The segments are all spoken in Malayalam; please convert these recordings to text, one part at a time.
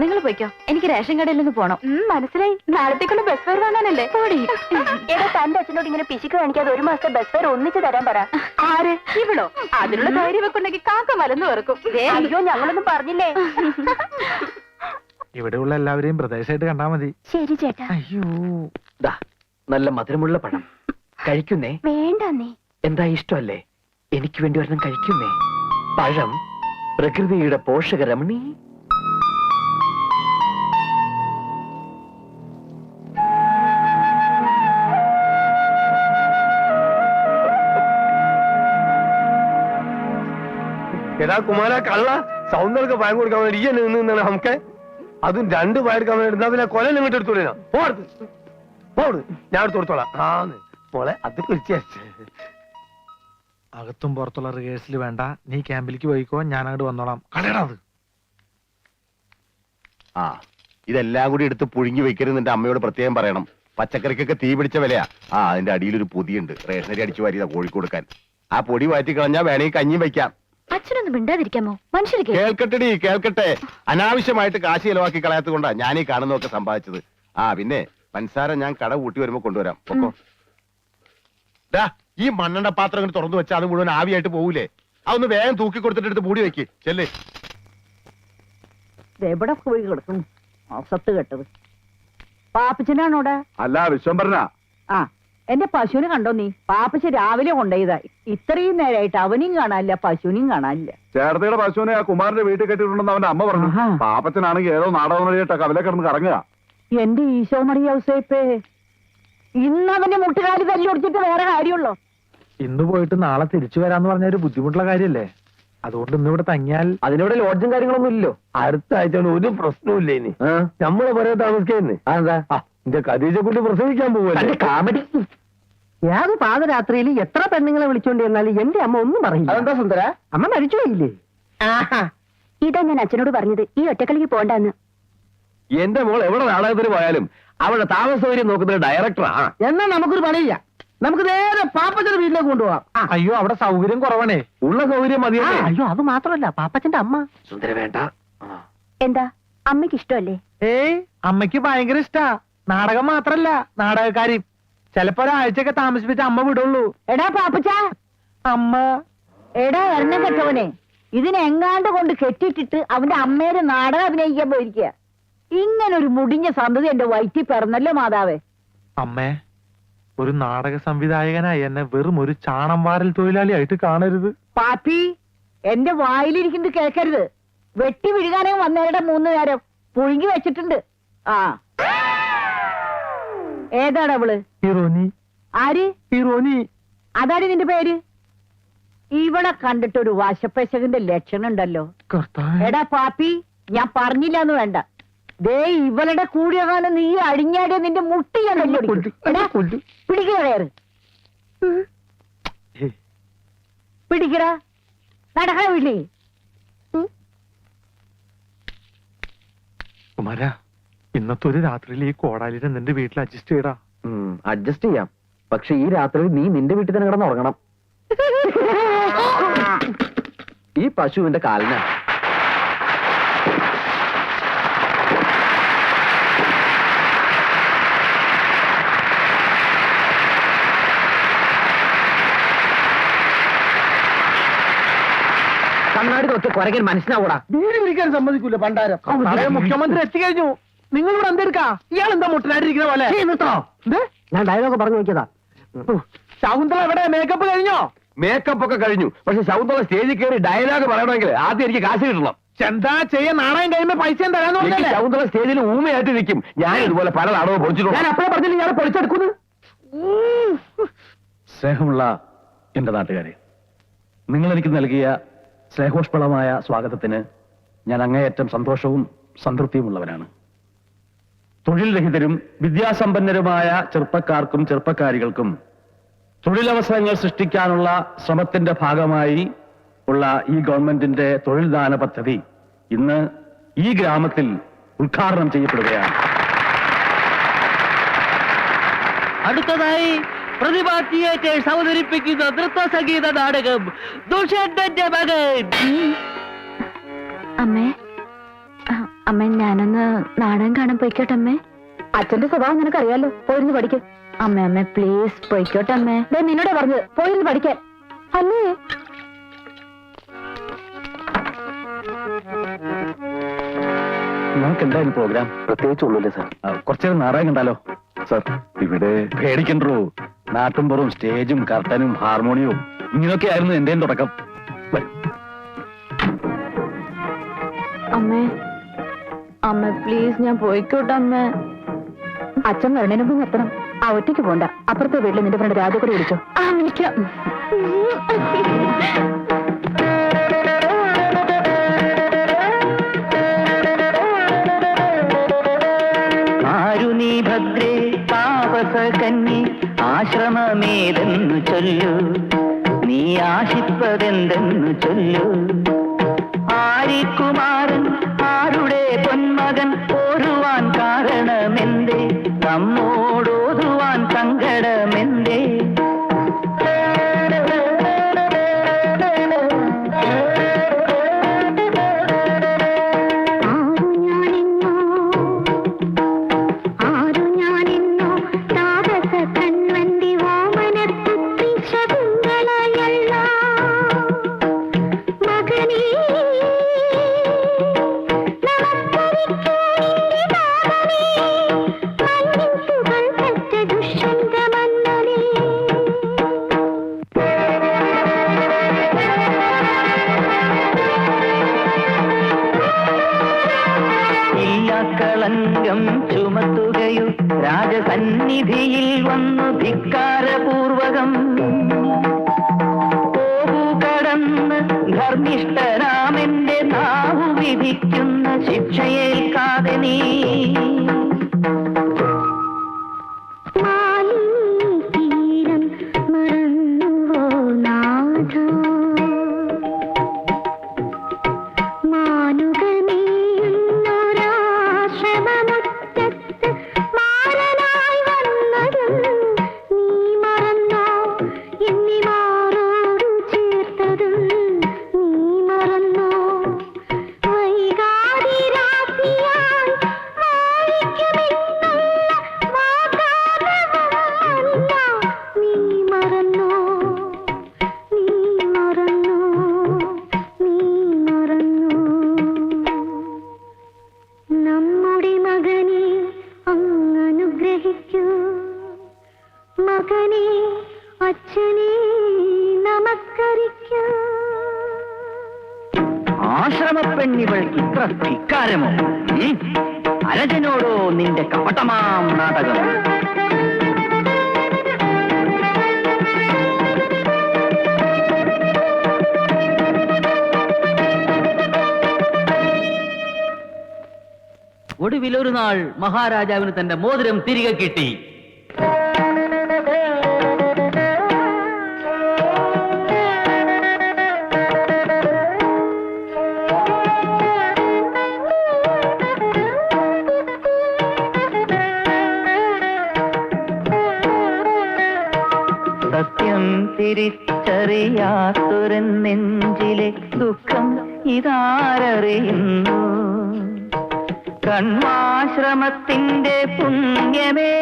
നിങ്ങൾ പോയിക്കോ. എനിക്ക് റേഷൻ കടയിൽ നിന്ന് പോണം. മനസ്സിലായി. നാളത്തേക്കുള്ള ബസ് ഫെയർ വാങ്ങാനല്ലേ പോടി. ഏതാ തന്റെ അച്ഛനോട് ഇങ്ങനെ പിശുക്ക് കാണിക്കാതെ ഒരു മാസത്തെ ബസ് ഫെയർ ഒന്നിച്ച് തരാൻ പറ. ആര്? ഇവളോ? അതിനുള്ള ധൈര്യം വെക്കുണ്ടെങ്കിൽ കാക്ക മലന്ന് വെറുക്കും. ദേ, അയ്യോ ഞങ്ങളൊന്നും പറഞ്ഞില്ലേ? ഇവിടെയുള്ള എല്ലാവരെയും പ്രദേശമായിട്ട് കണ്ടാ മതി. ശരി ചേട്ടാ. അയ്യോ. ദാ നല്ല മധുരമുള്ള പഴം. കഴിക്കുന്നേ? വേണ്ട നീ എന്താ ഇഷ്ടമല്ലേ? എനിക്ക് വേണ്ടി ഒരെണ്ണം കഴിക്കുന്നേ? പഴം പ്രകൃതിയുടെ പോഷകരമണി എടാ കുമാര കള്ള? സൗന്ദര്യ പയം കൊടുക്കാൻ വേണ്ടി ഈ നിന്നാണ് നമുക്ക്? അതും രണ്ട് പയർക്കാൻ വേണ്ടി എന്നാ പിന്നെ കൊല നിങ്ങോട്ട് എടുത്തോളൂ പോടുത്ത് പോട് ഞാൻ എടുത്ത് കൊടുത്തോളാം. ആന്ന് മോളെ അത് കുറിച്ച് അകത്തും പുറത്തുള്ള റിഹേഴ്സൽ വേണ്ട. നീ ക്യാമ്പിലേക്ക് പോയിക്കോ ഞാൻ അങ്ങോട്ട് വന്നോളാം. കളയടാ അത്. ആ ഇതെല്ലാം കൂടി എടുത്ത് പുഴുങ്ങി വെക്കരുത് എന്റെ അമ്മയോട് പ്രത്യേകം പറയണം. പച്ചക്കറിക്കൊക്കെ തീ പിടിച്ച വിലയാ. ആ അതിന്റെ അടിയിലൊരു പൊതിയുണ്ട്. റേഷനരി അടിച്ചു വാരിയതാ കോഴിക്കൊടുക്കാൻ ആ പൊടി വാറ്റി കളഞ്ഞാ വേണമെങ്കിൽ കഞ്ഞി വയ്ക്കാം അച്ഛനൊന്നും മിണ്ടാതിരിക്കാമോ? മനുഷ്യർക്ക് കേൾക്കട്ടെടി കേൾക്കട്ടെ. അനാവശ്യമായിട്ട് കാശ് ചെലവാക്കി കളയാത്തത് കൊണ്ടാ ഞാൻ ഈ കാണുന്നതൊക്കെ സമ്പാദിച്ചത്. ആ പിന്നെ പൻസാര ഞാൻ കട കൂട്ടി വരുമ്പോ കൊണ്ടുവരാം. പൊക്കോ. ദാ, ഈ മണ്ണെണ്ണ പാത്രം ഇങ്ങനെ തുറന്നു വെച്ചാൽ അത് മുഴുവൻ ആവിയായിട്ട് പോകൂലേ അതൊന്ന് വേഗം തൂക്കി കൊടുത്തിട്ട് എടുത്ത് മൂടി വെക്ക്. ചെല്ലേ. എവിടെ പോയി കിടക്കും സത്ത് കെട്ടത്. പാപ്പച്ചനാണോടെ? അല്ല വിശ്വംഭരനാ. ആ. എന്റെ പശുവിനെ കണ്ടോ നീ? പാപ്പച്ച രാവിലെ കൊണ്ടുപോയതാ. ഇത്രയും നേരമായിട്ട് അവനെയും കാണാനില്ല പശുവിനെയും കാണാനില്ല. ചേർത്തയുടെ പശുവിനെ ആ കുമാരന്റെ വീട്ടിൽ കെട്ടിയിട്ടുണ്ടെന്ന് അവന്റെ അമ്മ പറഞ്ഞു. പാപ്പച്ചനാണെങ്കിൽ ഏതോ നാടകം വഴിയിട്ട കവലെ കിടന്ന് കറങ്ങുക. എന്റെ ഈശോ മറിയ ഔസേപ്പേ ഇന്ന് അവന്റെ മുട്ടുകാലി തല്ലി ഒടിച്ചിട്ട് വേറെ കാര്യമുള്ളോ? ഇന്ന് പോയിട്ട് നാളെ തിരിച്ചു വരാന്ന് പറഞ്ഞ ഒരു ബുദ്ധിമുട്ടുള്ള കാര്യല്ലേ? അതുകൊണ്ട് ഇന്ന് ഇവിടെ തങ്ങിയാൽ അതിനിവിടെ ലോഡ്ജും കാര്യങ്ങളൊന്നും ഇല്ലല്ലോ. അടുത്ത ആഴ്ച ഒരു ഇല്ല ഇനി? നമ്മളെ പറയാൻ താമസിക്കുന്നേ അതെന്താ എന്റെ കദീജ കൊണ്ട് പ്രസവിക്കാൻ പോവല്ലേ കാമഡി. ഏത് പാതരാത്രിയിൽ എത്ര പെണ്ണുങ്ങളെ വിളിച്ചോണ്ട് ചെന്നാലും എന്റെ അമ്മ ഒന്നും പറയില്ല. അതെന്താ സുന്ദര? അമ്മ മരിച്ചു ആഹാ. ഇതാ ഞാൻ അച്ഛനോട് പറഞ്ഞത് ഈ ഒറ്റക്കളിക്ക് പോണ്ടെന്ന്. എന്റെ മോൾ എവിടെ നാടകത്തിന് പോയാലും അവളുടെ താമസ സൗകര്യം നോക്കുന്ന ഡയറക്ടറാ എന്നാ നമുക്കൊരു പണിയില്ല. നമുക്ക് നേരെ പാപ്പച്ചന്റെ വീട്ടിലേക്ക് കൊണ്ടുപോവാം. ആ, അയ്യോ അവിടെ സൗകര്യം കുറവാണേ. ഉള്ള സൗകര്യം ആ, മതിയല്ലേ അയ്യോ അത് മാത്രമല്ല പാപ്പച്ചന്റെ അമ്മ. സുന്ദര വേണ്ട. എന്താ? അമ്മയ്ക്ക് ഇഷ്ടമല്ലേ? ഏയ്. അമ്മയ്ക്ക് ഭയങ്കര ഇഷ്ടാ. നാടകം മാത്രല്ല നാടകക്കാരി. ചിലപ്പോ ഒരാഴ്ചയൊക്കെ താമസിപ്പിച്ച അമ്മ വിടുള്ളൂ. എടാ പാപ്പച്ച. അമ്മ. എടാ എണ്ണം കെട്ടവനെ ഇതിനെങ്ങാണ്ട് കൊണ്ട് കെട്ടിട്ടിട്ട് അവന്റെ അമ്മേരെ നാടകം അഭിനയിക്കാൻ പോയിരിക്കുക ഇങ്ങനൊരു മുടിഞ്ഞ സന്തതി എന്റെ വയറ്റിൽ പിറന്നല്ലോ മാതാവേ. അമ്മേ ഒരു നാടക സംവിധായകനായി എന്നെ വെറും ഒരു ചാണം വാരൽ തൊഴിലാളിയായിട്ട് കാണരുത്. പാപ്പി എന്റെ വായിലിരിക്കുന്നത് കേൾക്കരുത്. വെട്ടി വിഴുകാനേ വന്നേരുടെ മൂന്ന് നേരം പുഴുങ്ങി വെച്ചിട്ടുണ്ട്. ആ ഏതാണ് അവൾ? ആര്? ഹീറോനി അതാര് നിന്റെ പേര്? ഇവളെ കണ്ടിട്ട് ഒരു വാശപ്പശകന്റെ ലക്ഷണം ഉണ്ടല്ലോ എടാ പാപ്പി ഞാൻ പറഞ്ഞില്ല എന്ന് വേണ്ട. ദേ ഇവളുടെ കൂടിയ കാലം നീ അടിഞ്ഞാടിയ നിന്റെ മുട്ടി ഞാൻ പിടിക്കടാ ഏയ്, പിടിക്കടാ. നടക്കണ വീട്ടിലേ കുമാര. ഇന്നത്തെ ഒരു രാത്രിയിൽ ഈ കോടാലിനെ നിന്റെ വീട്ടിൽ അഡ്ജസ്റ്റ് ചെയ്യടാ. അഡ്ജസ്റ്റ് ചെയ്യാം. പക്ഷെ ഈ രാത്രി നീ നിന്റെ വീട്ടിൽ തന്നെ കിടന്ന് ഉറങ്ങണം. ഈ പശുവിന്റെ കാലിനാ. കണ്ണാടി നോക്കി കുരകൻ മനസ്സിലാവൂടാ വീട് വിളിക്കാൻ സമ്മതിക്കൂല പണ്ടാരം. മുഖ്യമന്ത്രി എത്തിക്കഴിഞ്ഞു നിങ്ങൾ ഇവിടെ എന്തെടുക്കാ ഇയാൾ എന്താ മുട്ടനായിട്ടിരിക്കുന്ന പോലെ എന്ത്? ഞാൻ ഡയലോഗ് പറഞ്ഞു നോക്കിയതാ. ശകുന്തള എവിടെ? മേക്കപ്പ് കഴിഞ്ഞോ? മേക്കപ്പ് ഒക്കെ കഴിഞ്ഞു. പക്ഷെ ശകുന്തള സ്റ്റേജിൽ കയറി ഡയലോഗ് പറയണമെങ്കിൽ ആദ്യം എനിക്ക് കാശ് കിട്ടണം. എന്താ ചെയ്യാൻ നാണയം കഴിയുമ്പോ പൈസ തരാന്ന് പറഞ്ഞല്ലേ? ശൗന്ദര്യ സ്റ്റേജിൽ ഊമയായിട്ട് നിൽക്കും. ഞാൻ ഇതുപോലെ പല നാടകവും പൊളിച്ചിട്ടുണ്ട്. ഞാൻ അപ്പഴേ പറഞ്ഞില്ല ഞാൻ പൊളിച്ചെടുക്കുന്നു? സ്നേഹമുള്ള എന്റെ നാട്ടുകാരെ നിങ്ങൾ എനിക്ക് നൽകിയ സ്നേഹോഷ്പളമായ സ്വാഗതത്തിന് ഞാൻ അങ്ങേയറ്റം സന്തോഷവും സംതൃപ്തിയുമുള്ളവനാണ് തൊഴിൽ രഹിതരും വിദ്യാസമ്പന്നരുമായ ചെറുപ്പക്കാർക്കും ചെറുപ്പക്കാരികൾക്കും തൊഴിലവസരങ്ങൾ സൃഷ്ടിക്കാനുള്ള ശ്രമത്തിന്റെ ഭാഗമായി ഉള്ള ഈ ഗവൺമെന്റിന്റെ തൊഴിൽദാന പദ്ധതി ഇന്ന് ഈ ഗ്രാമത്തിൽ ഉദ്ഘാടനം ചെയ്യപ്പെടുകയാണ്. അടുത്തതായി പ്രതിഭ തിയേറ്റേഴ്സ് അവതരിപ്പിക്കുന്ന നൃത്ത സംഗീത നാടകം മകൻ. അമ്മേ അമ്മ ഞാനൊന്ന് നാടകം കാണാൻ പോയിക്കോട്ടെ അമ്മേ. അച്ഛന്റെ സ്വഭാവം നിനക്ക് അറിയാലോ പോയിരുന്നു പഠിക്കും. അമ്മ അമ്മ പ്ലീസ് പോയിക്കോട്ടെ അമ്മേ. ദേ നിന്നോട് പറഞ്ഞത് പോയിരുന്നു പഠിക്കാൻ അല്ലേ നമുക്ക് എന്തായാലും പ്രോഗ്രാം പ്രത്യേകിച്ച് ഒന്നുമില്ല സാർ കുറച്ചേരം നാടകം കണ്ടാലോ? സാർ ഇവിടെ പേടിക്കണ്ടോ? നാട്ടുംപുറവും സ്റ്റേജും കർട്ടനും ഹാർമോണിയവും ഇങ്ങനെയൊക്കെ ആയിരുന്നു എന്റെയും തുടക്കം. അമ്മേ അമ്മ പ്ലീസ് ഞാൻ പോയിക്കോട്ടെ അമ്മ. അച്ഛൻ വരണേന് മുമ്പ് നിർത്തണം ആ ഒറ്റയ്ക്ക് പോണ്ട. അപ്പുറത്തെ വീട്ടിൽ നിന്റെ ഫ്രണ്ട് രാജകൂടി വിളിച്ചോ. ആ വിളിക്കാം. ഭദ്രേ കന്നി ആശ്രമമേതെന്നു ചൊല്ലു. നീ ആശിപ്പതെന്തെന്നു ചൊല്ലു. ആരിക്കുമാരൻ രാജസന്നിധിയിൽ വന്നു ധിക്കാരപൂർവകം. കടന്ന് ധർമ്മിഷ്ഠരാമെന്റെ നാവു വിധിക്കുന്ന ശിക്ഷയേൽക്കാതെ നീ ഇത്ര ധിക്കാരമോ അരജനോടോ നിന്റെ കപടമാം നാടകം. ഒടുവിലൊരു നാൾ മഹാരാജാവിന് തന്റെ മോതിരം തിരികെ കിട്ടി. തിരിച്ചറിയാത്തൊരു നെഞ്ചിലെ ദുഃഖം ഇതാരറിയുന്നു? കണ്വാശ്രമത്തിന്റെ പുണ്യമേ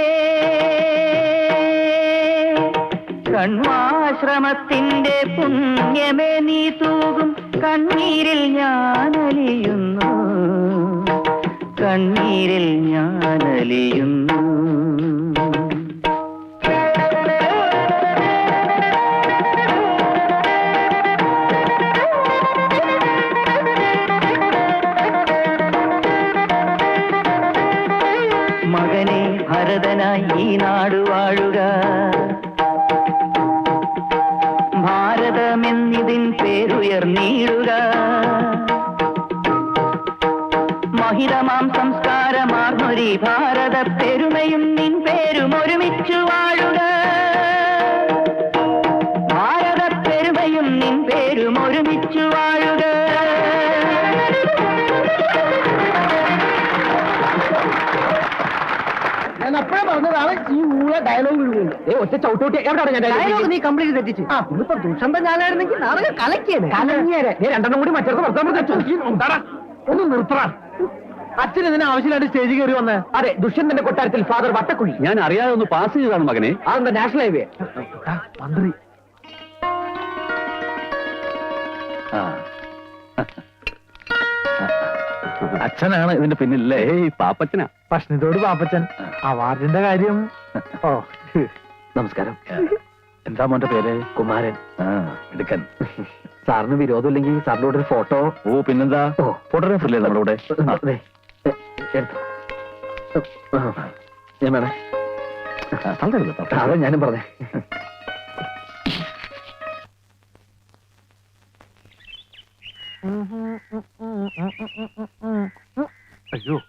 കണ്വാശ്രമത്തിന്റെ പുണ്യമേ നീ തൂകും കണ്ണീരിൽ ഞാൻ അലിയുന്നു കണ്ണീരിൽ ഞാനലിയുന്നു. ഭരതനായി ഈ നാട് വാഴുക. ഭാരതമെന്നിതിൻ പേരുയർന്നീടുക മഹിതമാം സംസ്കാരമാർന്നൊരി ഭാരത പെരുമയും നിൻ പേരും ഒരുമിച്ചു വാഴുക. ഞാൻ അപ്പോഴേ പറഞ്ഞതാണ് ഈ ഊള ഡയലോഗ് ഒറ്റ ചവിട്ടോട്ടി. എവിടെയാണ് ഞാൻ ഡയലോഗ് നീ കംപ്ലീറ്റ് തെറ്റിച്ച്. ആ ഇന്നിപ്പോ ദുഷന്തം ഞാനായിരുന്നെങ്കിൽ നാളെ കലക്കിയേനെ. കലങ്ങിയേനെ. ഏ രണ്ടെണ്ണം കൂടി മറ്റൊരു വർത്താൻ വെച്ചു ഒന്ന് നിർത്തറ. അച്ഛൻ ഇതിന് ആവശ്യമായിട്ട് സ്റ്റേജ് കയറി വന്ന്? അതെ ദുഷ്യന്തന്റെ കൊട്ടാരത്തിൽ ഫാദർ വട്ടക്കുഴി. ഞാൻ അറിയാതെ ഒന്ന് പാസ് ചെയ്താണ് മകനെ. അതെന്താ നാഷണൽ ഹൈവേ മന്ത്രി. ആ. അച്ഛനാണ് ഇതിന്റെ പിന്നില്ലേ ഏയ് പാപ്പച്ചനാ. ഭക്ഷണത്തോട് പാപ്പച്ചൻ. അവാർഡിന്റെ കാര്യം. ഓ. നമസ്കാരം. എന്താ മോന്റെ പേര്? കുമാരൻ. ആ എടുക്കൻ സാറിന് വിരോധമില്ലെങ്കിൽ സാറിന്റെ കൂടെ ഒരു ഫോട്ടോ. ഓ പിന്നെന്താ? ഫോട്ടോ ഫോട്ടോഗ്രാഫർ അല്ലേ നമ്മുടെ കൂടെ. ഞാൻ വേണേ. അതാ ഞാനും പറഞ്ഞേ. അയ്യോ.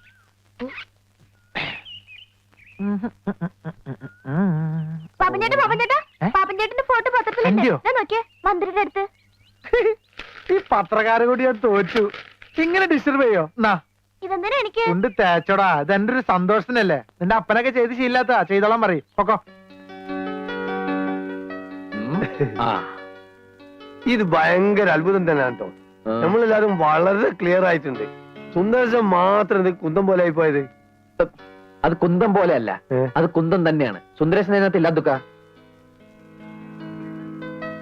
പത്രക്കാരെ കൂടി ഞാൻ തോറ്റു. ഇങ്ങനെ ഡിസ്റ്റർബ് ചെയ്യോ? എന്നാ ഇതെന്തിനാ എനിക്ക്? ഉണ്ട് തേച്ചോടാ. ഇത് എന്റെ ഒരു സന്തോഷത്തിനല്ലേ. നിന്റെ അപ്പനൊക്കെ ചെയ്ത് ശീലാത്ത. ചെയ്തോളാൻ പറയും. പൊക്കോ. ആ. ഇത് ഭയങ്കര അത്ഭുതം തന്നെയാണ് കേട്ടോ. നമ്മളെല്ലാരും വളരെ ക്ലിയർ ആയിട്ടുണ്ട്. സുന്ദരശം മാത്രം ഇത് കുന്തം പോലെ ആയി പോയത് അത് കുന്തം പോലെയല്ല ഏ? അത് കുന്തം തന്നെയാണ്. സുന്ദരശൻ അതിനകത്ത് ഇല്ലാതുക്ക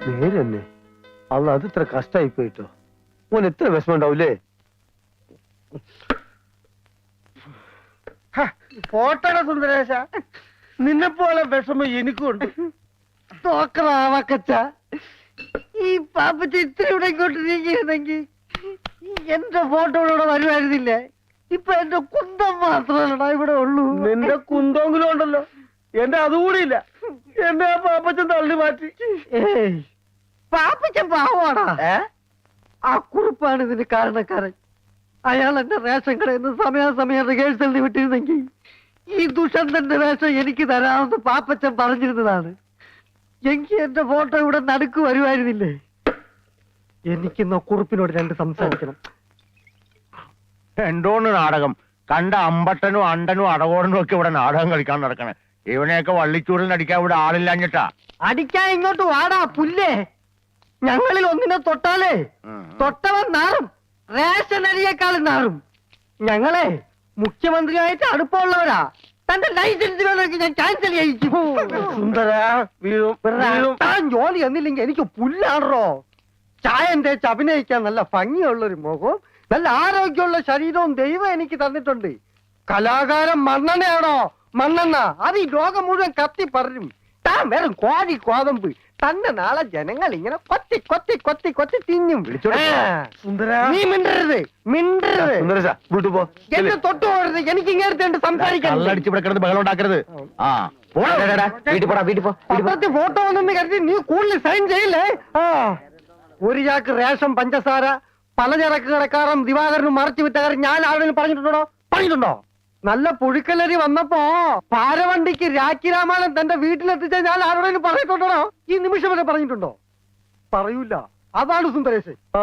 നേരെന്നെ. തന്നെ അല്ല അത് ഇത്ര കഷ്ടായി പോയിട്ടോ ഓൻ എത്ര വിഷമം ഉണ്ടാവൂലേ പോട്ടട സുന്ദരേശ. നിന്നെ പോലെ വിഷമം എനിക്കുണ്ട്. തോക്കറാവക്കച്ച ഈ പാപ്പച്ച ഇത്തിരി ഇവിടെ ഇങ്ങോട്ട് നീങ്ങിയിരുന്നെങ്കിൽ എന്റെ ഫോട്ടോ ഇവിടെ വരുമായിരുന്നില്ലേ? ഇപ്പൊ എന്റെ കുന്തം മാത്രമല്ലടാ ഇവിടെ ഉള്ളൂ. നിന്റെ കുന്തെങ്കിലും ഉണ്ടല്ലോ. എന്റെ അതുകൂടി ഇല്ല. എന്റെ ആ പാപ്പച്ചൻ തള്ളി മാറ്റി. പാപ്പച്ചൻ പാവാടാ ആ കുറിപ്പാണ് ഇതിന് കാരണക്കാരൻ. അയാൾ എന്റെ റേഷൻ കടയിൽ നിന്ന് സമയാസമയം റിഹേഴ്സലിന് വിട്ടിരുന്നെങ്കിൽ ഈ ദുഷന്തന്റെ വേഷം എനിക്ക് തരാമെന്ന് പാപ്പച്ചൻ പറഞ്ഞിരുന്നതാണ്. എനിക്ക് എന്റെ ഫോട്ടോ ഇവിടെ നടുക്ക് വരുമായിരുന്നില്ലേ? എനിക്കിന്ന് കുറിപ്പിനോട് രണ്ട് സംസാരിക്കണം എന്തോന്ന് നാടകം? കണ്ട അമ്പട്ടനും അണ്ടനും അടകോടനും ഒക്കെ ഇവിടെ നാടകം കളിക്കാൻ നടക്കണേ. ഇവനെയൊക്കെ വള്ളിച്ചൂടിൽ അടിക്കാൻ ഇവിടെ ആളില്ലാഞ്ഞിട്ടാ. അടിക്കാൻ ഇങ്ങോട്ട് വാടാ പുല്ലേ. ഞങ്ങളിൽ ഒന്നിനെ തൊട്ടാലേ. തൊട്ടവൻ നാറും. റേഷൻ അരിയേക്കാളും നാറും. ഞങ്ങളെ മുഖ്യമന്ത്രിയായിട്ട് അടുപ്പമുള്ളവരാ. തന്റെ ലൈസൻസ് വേണമെങ്കിൽ ഞാൻ ക്യാൻസൽ ചെയ്യിച്ചു താൻ ജോലി എന്നില്ലെങ്കിൽ എനിക്ക് പുല്ലാണോ ചായ തേച്ച് അഭിനയിക്കാൻ നല്ല ഭംഗിയുള്ള ഒരു മുഖവും നല്ല ആരോഗ്യമുള്ള ശരീരവും ദൈവം എനിക്ക് തന്നിട്ടുണ്ട്. കലാകാരം മണ്ണെണ്ണയാണോ? മണ്ണെണ്ണ. അത് ഈ ലോകം മുഴുവൻ കത്തി പറയും താൻ വെറും കോഴി കോതമ്പ് തന്നെ നാളെ ജനങ്ങൾ ഇങ്ങനെ കൊത്തി കൊത്തി കൊത്തി കൊത്തി തിന്നും. ആ. നീ മിണ്ടരുത് മിണ്ടരുത്. വീട്ടു പോ. എന്നെ തൊട്ടു പോകരുത്. എനിക്ക് ഇങ്ങനത്തെ സംസാരിക്കാൻ കള്ളടിച്ച് ഇവിടെ കിടന്ന് ബഹളം ഉണ്ടാക്കരുത്. ആ. വീട്ടിൽ പോടാ വീട്ടിൽ പോ. പത്രത്തിൽ ഫോട്ടോ ഒന്നും കരുതി നീ കൂടുതൽ സൈൻ ചെയ്യില്ലേ? ആ. ഒരു ചാക്ക് റേഷൻ പഞ്ചസാര പലചരക്ക് കടക്കാരൻ ദിവാകരനും മറച്ചു വിറ്റ കാര്യം ഞാൻ ആരോടും പറഞ്ഞിട്ടുണ്ടോ? പറഞ്ഞിട്ടുണ്ടോ? നല്ല പുഴുക്കലരി വന്നപ്പോ പാരവണ്ടിക്ക് രാഖി രാമായണം തന്റെ വീട്ടിലെത്തിച്ച ഞാൻ ആരോടെങ്കിലും പറഞ്ഞിട്ടുണ്ടോ ഈ നിമിഷം വരെ പറഞ്ഞിട്ടുണ്ടോ? പറയൂല. അതാണ് സുന്ദരേശ്. ആ.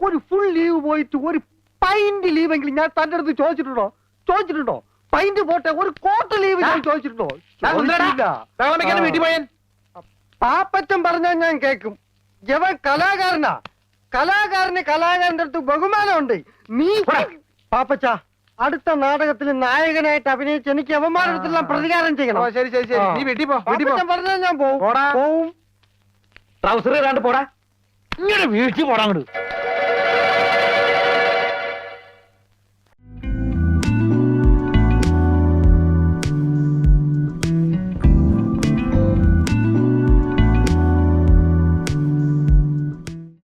ഒരു ഫുൾ ലീവ് പോയിട്ട് ഒരു പൈന്റ് ലീവെങ്കിലും ഞാൻ തന്റെ അടുത്ത് ചോദിച്ചിട്ടുണ്ടോ? ചോദിച്ചിട്ടുണ്ടോ? പൈന്റ് പോട്ടെ ഒരു കോട്ട് ലീവ് ഞാൻ ചോദിച്ചിട്ടുണ്ടോ? പാപ്പറ്റം പറഞ്ഞാൽ ഞാൻ കേക്കും. ഇവൻ കലാകാരനാ. കലാകാരന് കലാകാരന്റെ അടുത്ത് ബഹുമാനമുണ്ട്. നീ പാപ്പച്ച അടുത്ത നാടകത്തിൽ നായകനായിട്ട് അഭിനയിച്ച് എനിക്ക് അപമാനത്തിലെല്ലാം പ്രതികാരം ചെയ്യണം. ശരി ശരി ശരി. നീ വീട്ടിൽ പോ പറഞ്ഞാൽ ഞാൻ പോവും. പോവും. ട്രൗസർ ഇടാണ്ട് പോടാ. ഇങ്ങനെ വീഴ്ച പോടാങ്ങട്